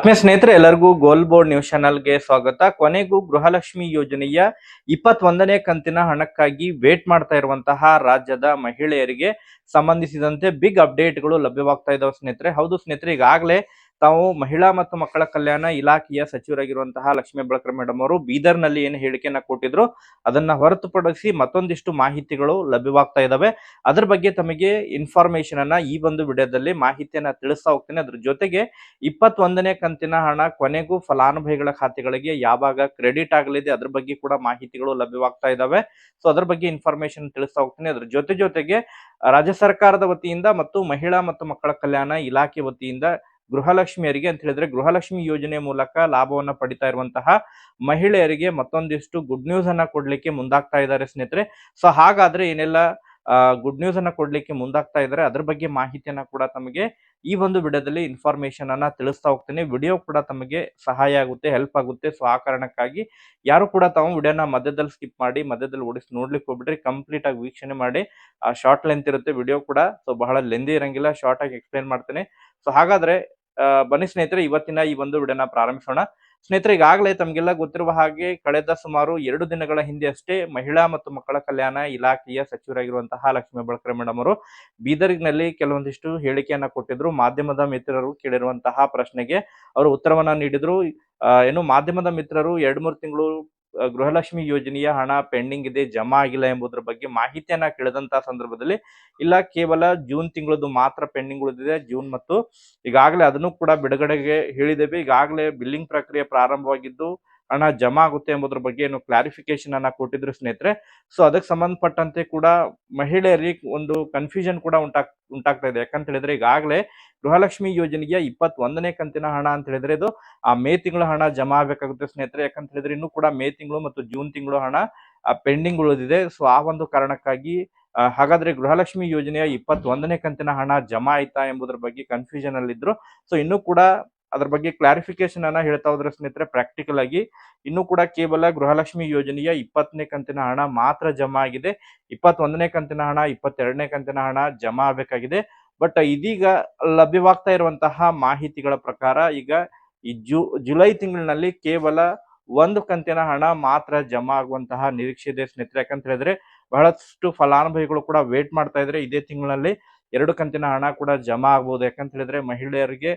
ಆತ್ಮೀಯ ಸ್ನೇಹಿತರೆ, ಎಲ್ಲರಿಗೂ ಗೋಲ್ ಬೋರ್ಡ್ ನ್ಯೂಸ್ ಚಾನಲ್ಗೆ ಸ್ವಾಗತ. ಕೊನೆಗೂ ಗೃಹಲಕ್ಷ್ಮಿ ಯೋಜನೆಯ ಇಪ್ಪತ್ತೊಂದನೇ ಕಂತಿನ ಹಣಕ್ಕಾಗಿ ವೇಟ್ ಮಾಡ್ತಾ ಇರುವಂತಹ ರಾಜ್ಯದ ಮಹಿಳೆಯರಿಗೆ ಸಂಬಂಧಿಸಿದಂತೆ ಬಿಗ್ ಅಪ್ಡೇಟ್ಗಳು ಲಭ್ಯವಾಗ್ತಾ ಇದಾವೆ ಸ್ನೇಹಿತರೆ. ಹೌದು ಸ್ನೇಹಿತರೆ, ಈಗಾಗಲೇ ತಾವು ಮಹಿಳಾ ಮತ್ತು ಮಕ್ಕಳ ಕಲ್ಯಾಣ ಇಲಾಖೆಯ ಸಚಿವರಾಗಿರುವಂತಹ ಲಕ್ಷ್ಮೀ ಬಳಕರ್ ಮೇಡಮ್ ಅವರು ಬೀದರ್ನಲ್ಲಿ ಏನು ಹೇಳಿಕೆಯನ್ನ ಕೊಟ್ಟಿದ್ರು, ಅದನ್ನ ಹೊರತುಪಡಿಸಿ ಮತ್ತೊಂದಿಷ್ಟು ಮಾಹಿತಿಗಳು ಲಭ್ಯವಾಗ್ತಾ ಇದಾವೆ. ಅದ್ರ ಬಗ್ಗೆ ತಮಗೆ ಇನ್ಫಾರ್ಮೇಶನ್ ಅನ್ನ ಈ ಒಂದು ವಿಡಿಯೋದಲ್ಲಿ ಮಾಹಿತಿಯನ್ನ ತಿಳಿಸ್ತಾ ಹೋಗ್ತೇನೆ. ಅದ್ರ ಜೊತೆಗೆ ಇಪ್ಪತ್ತೊಂದನೇ ಕಂತಿನ ಹಣ ಕೊನೆಗೂ ಫಲಾನುಭವಿಗಳ ಖಾತೆಗಳಿಗೆ ಯಾವಾಗ ಕ್ರೆಡಿಟ್ ಆಗಲಿದೆ ಅದ್ರ ಬಗ್ಗೆ ಕೂಡ ಮಾಹಿತಿಗಳು ಲಭ್ಯವಾಗ್ತಾ ಇದಾವೆ. ಸೊ ಅದ್ರ ಬಗ್ಗೆ ಇನ್ಫಾರ್ಮೇಶನ್ ತಿಳಿಸ್ತಾ ಹೋಗ್ತೇನೆ. ಅದ್ರ ಜೊತೆ ಜೊತೆಗೆ ರಾಜ್ಯ ಸರ್ಕಾರದ ವತಿಯಿಂದ ಮತ್ತು ಮಹಿಳಾ ಮತ್ತು ಮಕ್ಕಳ ಕಲ್ಯಾಣ ಇಲಾಖೆ ವತಿಯಿಂದ ಗೃಹಲಕ್ಷ್ಮಿಯರಿಗೆ ಅಂತ ಹೇಳಿದ್ರೆ ಗೃಹಲಕ್ಷ್ಮಿ ಯೋಜನೆ ಮೂಲಕ ಲಾಭವನ್ನ ಪಡಿತಾ ಇರುವಂತಹ ಮಹಿಳೆಯರಿಗೆ ಮತ್ತೊಂದಿಷ್ಟು ಗುಡ್ ನ್ಯೂಸ್ ಅನ್ನ ಕೊಡ್ಲಿಕ್ಕೆ ಮುಂದಾಗ್ತಾ ಇದ್ದಾರೆ ಸ್ನೇಹಿತರೆ. ಸೊ ಹಾಗಾದ್ರೆ ಏನೆಲ್ಲ ಗುಡ್ ನ್ಯೂಸ್ ಅನ್ನ ಕೊಡ್ಲಿಕ್ಕೆ ಮುಂದಾಗ್ತಾ ಇದ್ದಾರೆ, ಅದ್ರ ಬಗ್ಗೆ ಮಾಹಿತಿಯನ್ನ ಕೂಡ ತಮಗೆ ಈ ಒಂದು ವಿಡಿಯೋದಲ್ಲಿ ಇನ್ಫಾರ್ಮೇಶನ್ ಅನ್ನ ತಿಳಿಸ್ತಾ ಹೋಗ್ತೀನಿ. ವಿಡಿಯೋ ಕೂಡ ತಮಗೆ ಸಹಾಯ ಆಗುತ್ತೆ ಹೆಲ್ಪ್ ಆಗುತ್ತೆ. ಸೊ ಆ ಕಾರಣಕ್ಕಾಗಿ ಯಾರು ಕೂಡ ತಾವು ವಿಡಿಯೋನ ಮಧ್ಯದಲ್ಲಿ ಸ್ಕಿಪ್ ಮಾಡಿ, ಮಧ್ಯದಲ್ಲಿ ಓಡಿಸಿ ನೋಡ್ಲಿಕ್ಕೆ ಹೋಗ್ಬಿಟ್ರಿ ಕಂಪ್ಲೀಟ್ ಆಗಿ ವೀಕ್ಷಣೆ ಮಾಡಿ, ಆ ಶಾರ್ಟ್ ಲೆಂತ್ ಇರುತ್ತೆ. ವಿಡಿಯೋ ಕೂಡ ಸೊ ಬಹಳ ಲೆಂದಿ ಇರಂಗಿಲ್ಲ. ಶಾರ್ಟ್ ಆಗಿ ಎಕ್ಸ್ಪ್ಲೈನ್ ಮಾಡ್ತೇನೆ. ಸೊ ಹಾಗಾದ್ರೆ ಬನ್ನಿ ಸ್ನೇಹಿತರೆ, ಇವತ್ತಿನ ಈ ಒಂದು ವಿಡಿಯೋನ ಪ್ರಾರಂಭಿಸೋಣ. ಸ್ನೇಹಿತರೆ, ಈಗಾಗಲೇ ತಮಗೆಲ್ಲ ಗೊತ್ತಿರುವ ಹಾಗೆ ಕಳೆದ ಸುಮಾರು ಎರಡು ದಿನಗಳ ಹಿಂದೆ ಅಷ್ಟೇ ಮಹಿಳಾ ಮತ್ತು ಮಕ್ಕಳ ಕಲ್ಯಾಣ ಇಲಾಖೆಯ ಸಚಿವರಾಗಿರುವಂತಹ ಲಕ್ಷ್ಮೀ ಬಳಕರೆ ಮೇಡಮ್ ಅವರು ಬೀದರ್ನಲ್ಲಿ ಕೆಲವೊಂದಿಷ್ಟು ಹೇಳಿಕೆಯನ್ನ ಕೊಟ್ಟಿದ್ರು. ಮಾಧ್ಯಮದ ಮಿತ್ರರು ಕೇಳಿರುವಂತಹ ಪ್ರಶ್ನೆಗೆ ಅವರು ಉತ್ತರವನ್ನ ನೀಡಿದ್ರು. ಏನು ಮಾಧ್ಯಮದ ಮಿತ್ರರು ಎರಡ್ ಮೂರು ತಿಂಗಳು ಗೃಹಲಕ್ಷ್ಮಿ ಯೋಜನೆಯ ಹಣ ಪೆಂಡಿಂಗ್ ಇದೆ, ಜಮಾ ಆಗಿಲ್ಲ ಎಂಬುದರ ಬಗ್ಗೆ ಮಾಹಿತಿಯನ್ನ ಕೇಳಿದಂತಹ ಸಂದರ್ಭದಲ್ಲಿ ಇಲ್ಲ, ಕೇವಲ ಜೂನ್ ತಿಂಗಳದ್ದು ಮಾತ್ರ ಪೆಂಡಿಂಗ್ ಉಳಿದಿದೆ, ಜೂನ್ ಮತ್ತು ಈಗಾಗಲೇ ಅದನ್ನು ಕೂಡ ಬಿಡುಗಡೆಗೆ ಹೇಳಿದ್ದೇವೆ. ಈಗಾಗಲೇ ಬಿಲ್ಲಿಂಗ್ ಪ್ರಕ್ರಿಯೆ ಪ್ರಾರಂಭವಾಗಿದ್ದು ಹಣ ಜಮಾ ಆಗುತ್ತೆ ಎಂಬುದ್ರ ಬಗ್ಗೆ ಏನು ಕ್ಲಾರಿಫಿಕೇಶನ್ ಅನ್ನ ಕೊಟ್ಟಿದ್ರು ಸ್ನೇಹಿತರೆ. ಸೊ ಅದಕ್ಕೆ ಸಂಬಂಧಪಟ್ಟಂತೆ ಕೂಡ ಮಹಿಳೆಯರಿಗೆ ಒಂದು ಕನ್ಫ್ಯೂಷನ್ ಕೂಡ ಉಂಟಾಗ್ ಉಂಟಾಗ್ತಾ ಇದೆ. ಯಾಕಂತ ಹೇಳಿದ್ರೆ ಈಗಾಗಲೇ ಗೃಹಲಕ್ಷ್ಮಿ ಯೋಜನೆಯ ಇಪ್ಪತ್ತೊಂದನೇ ಕಂತಿನ ಹಣ ಅಂತ ಹೇಳಿದ್ರೆ ಇದು ಆ ಮೇ ತಿಂಗಳ ಹಣ ಜಮಾ ಆಗಬೇಕಾಗುತ್ತೆ ಸ್ನೇಹಿತರೆ. ಯಾಕಂತ ಹೇಳಿದ್ರೆ ಇನ್ನೂ ಕೂಡ ಮೇ ತಿಂಗಳು ಮತ್ತು ಜೂನ್ ತಿಂಗಳು ಹಣ ಪೆಂಡಿಂಗ್ ಉಳಿದಿದೆ. ಸೊ ಆ ಒಂದು ಕಾರಣಕ್ಕಾಗಿ ಹಾಗಾದ್ರೆ ಗೃಹಲಕ್ಷ್ಮಿ ಯೋಜನೆಯ ಇಪ್ಪತ್ತೊಂದನೇ ಕಂತಿನ ಹಣ ಜಮಾ ಆಯ್ತಾ ಎಂಬುದರ ಬಗ್ಗೆ ಕನ್ಫ್ಯೂಷನ್ ಅಲ್ಲಿದ್ರು. ಸೊ ಇನ್ನೂ ಕೂಡ ಅದ್ರ ಬಗ್ಗೆ ಕ್ಲಾರಿಫಿಕೇಶನ್ ಅನ್ನ ಹೇಳ್ತಾ ಹೋದ್ರೆ ಸ್ನೇಹಿತರೆ ಪ್ರಾಕ್ಟಿಕಲ್ ಆಗಿ ಇನ್ನೂ ಕೂಡ ಕೇವಲ ಗೃಹಲಕ್ಷ್ಮಿ ಯೋಜನೆಯ ಇಪ್ಪತ್ತನೇ ಕಂತಿನ ಹಣ ಮಾತ್ರ ಜಮಾ ಆಗಿದೆ. ಇಪ್ಪತ್ತೊಂದನೇ ಕಂತಿನ ಹಣ, ಇಪ್ಪತ್ತೆರಡನೇ ಕಂತಿನ ಹಣ ಜಮಾ ಆಗಬೇಕಾಗಿದೆ. ಬಟ್ ಇದೀಗ ಲಭ್ಯವಾಗ್ತಾ ಇರುವಂತಹ ಮಾಹಿತಿಗಳ ಪ್ರಕಾರ ಈಗ ಈ ಜು, ಜುಲೈ ತಿಂಗಳಿನಲ್ಲಿ ಕೇವಲ ಒಂದು ಕಂತಿನ ಹಣ ಮಾತ್ರ ಜಮಾ ಆಗುವಂತಹ ನಿರೀಕ್ಷೆ ಇದೆ ಸ್ನೇಹಿತರೆ. ಯಾಕಂತ ಹೇಳಿದ್ರೆ ಬಹಳಷ್ಟು ಫಲಾನುಭವಿಗಳು ಕೂಡ ವೇಟ್ ಮಾಡ್ತಾ ಇದ್ರೆ ಇದೇ ತಿಂಗಳಲ್ಲಿ ಎರಡು ಕಂತಿನ ಹಣ ಕೂಡ ಜಮಾ ಆಗ್ಬೋದು. ಯಾಕಂತ ಹೇಳಿದ್ರೆ ಮಹಿಳೆಯರಿಗೆ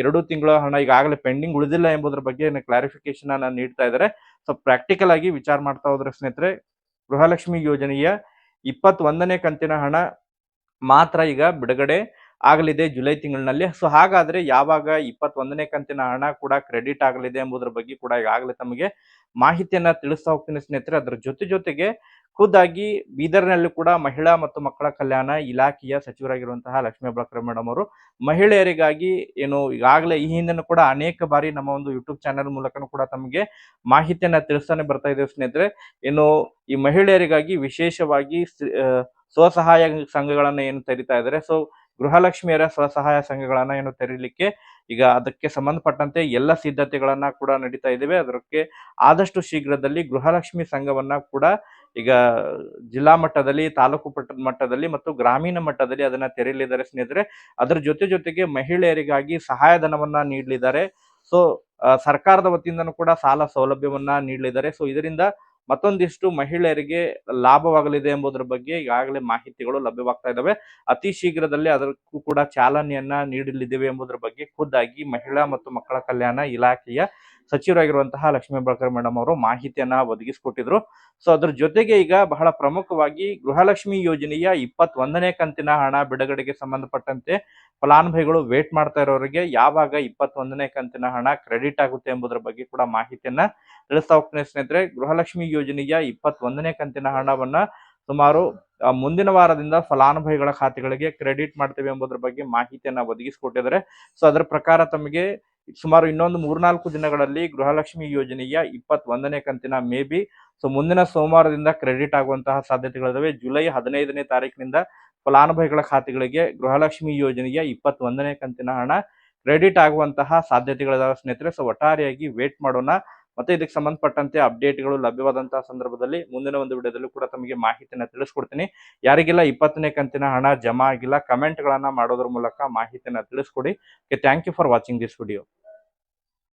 ಎರಡು ತಿಂಗಳ ಹಣ ಈಗಾಗಲೇ ಪೆಂಡಿಂಗ್ ಉಳಿದಿಲ್ಲ ಎಂಬುದರ ಬಗ್ಗೆ ಕ್ಲಾರಿಫಿಕೇಶನ್ ನಾನು ನೀಡ್ತಾ ಇದ್ದಾರೆ ಸೊ ಪ್ರಾಕ್ಟಿಕಲ್ ಆಗಿ ವಿಚಾರ ಮಾಡ್ತಾ ಹೋದ್ರೆ ಸ್ನೇಹಿತರೆ, ಗೃಹಲಕ್ಷ್ಮಿ ಯೋಜನೆಯ ಇಪ್ಪತ್ತೊಂದನೇ ಕಂತಿನ ಹಣ ಮಾತ್ರ ಈಗ ಬಿಡುಗಡೆ ಆಗಲಿದೆ ಜುಲೈ ತಿಂಗಳಿನಲ್ಲಿ. ಸೊ ಹಾಗಾದ್ರೆ ಯಾವಾಗ ಇಪ್ಪತ್ತೊಂದನೇ ಕಂತಿನ ಹಣ ಕೂಡ ಕ್ರೆಡಿಟ್ ಆಗಲಿದೆ ಎಂಬುದರ ಬಗ್ಗೆ ಕೂಡ ಈಗಾಗಲೇ ತಮಗೆ ಮಾಹಿತಿಯನ್ನ ತಿಳಿಸ್ತಾ ಹೋಗ್ತೀನಿ ಸ್ನೇಹಿತರೆ. ಅದರ ಜೊತೆ ಜೊತೆಗೆ ಖುದ್ದಾಗಿ ಬೀದರ್ನಲ್ಲೂ ಕೂಡ ಮಹಿಳಾ ಮತ್ತು ಮಕ್ಕಳ ಕಲ್ಯಾಣ ಇಲಾಖೆಯ ಸಚಿವರಾಗಿರುವಂತಹ ಲಕ್ಷ್ಮೀ ಬಳಕರ್ ಮೇಡಮ್ ಅವರು ಮಹಿಳೆಯರಿಗಾಗಿ ಏನು ಈಗಾಗಲೇ ಈ ಹಿಂದೆನೂ ಕೂಡ ಅನೇಕ ಬಾರಿ ನಮ್ಮ ಒಂದು ಯೂಟ್ಯೂಬ್ ಚಾನೆಲ್ ಮೂಲಕನೂ ಕೂಡ ತಮಗೆ ಮಾಹಿತಿಯನ್ನ ತಿಳಿಸ್ತಾನೆ ಬರ್ತಾ ಇದ್ದೇವೆ ಸ್ನೇಹಿತರೆ. ಏನು ಈ ಮಹಿಳೆಯರಿಗಾಗಿ ವಿಶೇಷವಾಗಿ ಸ್ವಸಹಾಯ ಸಂಘಗಳನ್ನ ಏನು ತೆರೀತಾ ಇದ್ದಾರೆ. ಸೊ, ಗೃಹಲಕ್ಷ್ಮಿಯರ ಸ್ವಸಹಾಯ ಸಂಘಗಳನ್ನ ಏನು ತೆರೀಲಿಕ್ಕೆ ಈಗ ಅದಕ್ಕೆ ಸಂಬಂಧಪಟ್ಟಂತೆ ಎಲ್ಲ ಸಿದ್ಧತೆಗಳನ್ನ ಕೂಡ ನಡೀತಾ ಇದ್ದೇವೆ. ಅದಕ್ಕೆ ಆದಷ್ಟು ಶೀಘ್ರದಲ್ಲಿ ಗೃಹಲಕ್ಷ್ಮಿ ಸಂಘವನ್ನ ಕೂಡ ಈಗ ಜಿಲ್ಲಾ ಮಟ್ಟದಲ್ಲಿ, ತಾಲೂಕು ಪಟ್ಟ ಮಟ್ಟದಲ್ಲಿ ಮತ್ತು ಗ್ರಾಮೀಣ ಮಟ್ಟದಲ್ಲಿ ಅದನ್ನ ತೆರೆಯಲಿದ್ದಾರೆ ಸ್ನೇಹಿತರೆ. ಅದರ ಜೊತೆ ಜೊತೆಗೆ ಮಹಿಳೆಯರಿಗಾಗಿ ಸಹಾಯಧನವನ್ನ ನೀಡಲಿದ್ದಾರೆ. ಸೊ ಸರ್ಕಾರದ ವತಿಯಿಂದನೂ ಕೂಡ ಸಾಲ ಸೌಲಭ್ಯವನ್ನ ನೀಡಲಿದ್ದಾರೆ. ಸೊ ಇದರಿಂದ ಮತ್ತೊಂದಿಷ್ಟು ಮಹಿಳೆಯರಿಗೆ ಲಾಭವಾಗಲಿದೆ ಎಂಬುದರ ಬಗ್ಗೆ ಈಗಾಗಲೇ ಮಾಹಿತಿಗಳು ಲಭ್ಯವಾಗ್ತಾ ಇದ್ದಾವೆ ಅತಿ ಶೀಘ್ರದಲ್ಲೇ ಅದಕ್ಕೂ ಕೂಡ ಚಾಲನೆಯನ್ನ ನೀಡಲಿದ್ದೇವೆ ಎಂಬುದರ ಬಗ್ಗೆ ಖುದ್ದಾಗಿ ಮಹಿಳಾ ಮತ್ತು ಮಕ್ಕಳ ಕಲ್ಯಾಣ ಇಲಾಖೆಯ ಸಚಿವರಾಗಿರುವಂತಹ ಲಕ್ಷ್ಮೀ ಬಳಕರ್ ಮೇಡಮ್ ಅವರು ಮಾಹಿತಿಯನ್ನ ಒದಗಿಸಿಕೊಟ್ಟಿದ್ರು. ಸೊ ಅದ್ರ ಜೊತೆಗೆ ಈಗ ಬಹಳ ಪ್ರಮುಖವಾಗಿ ಗೃಹಲಕ್ಷ್ಮಿ ಯೋಜನೆಯ ಇಪ್ಪತ್ತೊಂದನೇ ಕಂತಿನ ಹಣ ಬಿಡುಗಡೆಗೆ ಸಂಬಂಧಪಟ್ಟಂತೆ ಫಲಾನುಭವಿಗಳು ವೇಟ್ ಮಾಡ್ತಾ ಇರೋರಿಗೆ ಯಾವಾಗ ಇಪ್ಪತ್ತೊಂದನೇ ಕಂತಿನ ಹಣ ಕ್ರೆಡಿಟ್ ಆಗುತ್ತೆ ಎಂಬುದರ ಬಗ್ಗೆ ಕೂಡ ಮಾಹಿತಿಯನ್ನ ತಿಳಿಸ್ತಾ ಹೋಗ್ತೇನೆ ಸ್ನೇಹಿತರೆ. ಗೃಹಲಕ್ಷ್ಮಿ ಯೋಜನೆಯ ಇಪ್ಪತ್ತೊಂದನೇ ಕಂತಿನ ಹಣವನ್ನ ಸುಮಾರು ಮುಂದಿನ ವಾರದಿಂದ ಫಲಾನುಭವಿಗಳ ಖಾತೆಗಳಿಗೆ ಕ್ರೆಡಿಟ್ ಮಾಡ್ತೇವೆ ಎಂಬುದರ ಬಗ್ಗೆ ಮಾಹಿತಿಯನ್ನ ಒದಗಿಸಿಕೊಟ್ಟಿದ್ದಾರೆ. ಸೊ ಅದರ ಪ್ರಕಾರ ತಮಗೆ ಸುಮಾರು ಇನ್ನೊಂದು ಮೂರ್ನಾಲ್ಕು ದಿನಗಳಲ್ಲಿ ಗೃಹಲಕ್ಷ್ಮಿ ಯೋಜನೆಯ ಇಪ್ಪತ್ತೊಂದನೇ ಕಂತಿನ ಮೇ ಬಿ, ಸೊ ಮುಂದಿನ ಸೋಮವಾರದಿಂದ ಕ್ರೆಡಿಟ್ ಆಗುವಂತಹ ಸಾಧ್ಯತೆಗಳಿದಾವೆ. ಜುಲೈ ಹದಿನೈದನೇ ತಾರೀಕಿನಿಂದ ಫಲಾನುಭವಿಗಳ ಖಾತೆಗಳಿಗೆ ಗೃಹಲಕ್ಷ್ಮಿ ಯೋಜನೆಯ ಇಪ್ಪತ್ತೊಂದನೇ ಕಂತಿನ ಹಣ ಕ್ರೆಡಿಟ್ ಆಗುವಂತಹ ಸಾಧ್ಯತೆಗಳಿದಾವೆ ಸ್ನೇಹಿತರೆ. ಸೊ ಒಟ್ಟಾರೆಯಾಗಿ ವೇಟ್ ಮಾಡೋಣ. ಮತ್ತೆ ಇದಕ್ಕೆ ಸಂಬಂಧಪಟ್ಟಂತೆ ಅಪ್ಡೇಟ್ಗಳು ಲಭ್ಯವಾದಂತಹ ಸಂದರ್ಭದಲ್ಲಿ ಮುಂದಿನ ಒಂದು ವಿಡಿಯೋದಲ್ಲೂ ಕೂಡ ತಮಗೆ ಮಾಹಿತಿಯನ್ನ ತಿಳಿಸ್ಕೊಡ್ತೀನಿ. ಯಾರಿಗೆಲ್ಲ ಇಪ್ಪತ್ತನೇ ಕಂತಿನ ಹಣ ಜಮಾ ಆಗಿಲ್ಲ ಕಮೆಂಟ್ ಗಳನ್ನ ಮಾಡೋದ್ರ ಮೂಲಕ ಮಾಹಿತಿಯನ್ನ ತಿಳಿಸ್ಕೊಡಿ. Thank you for watching this video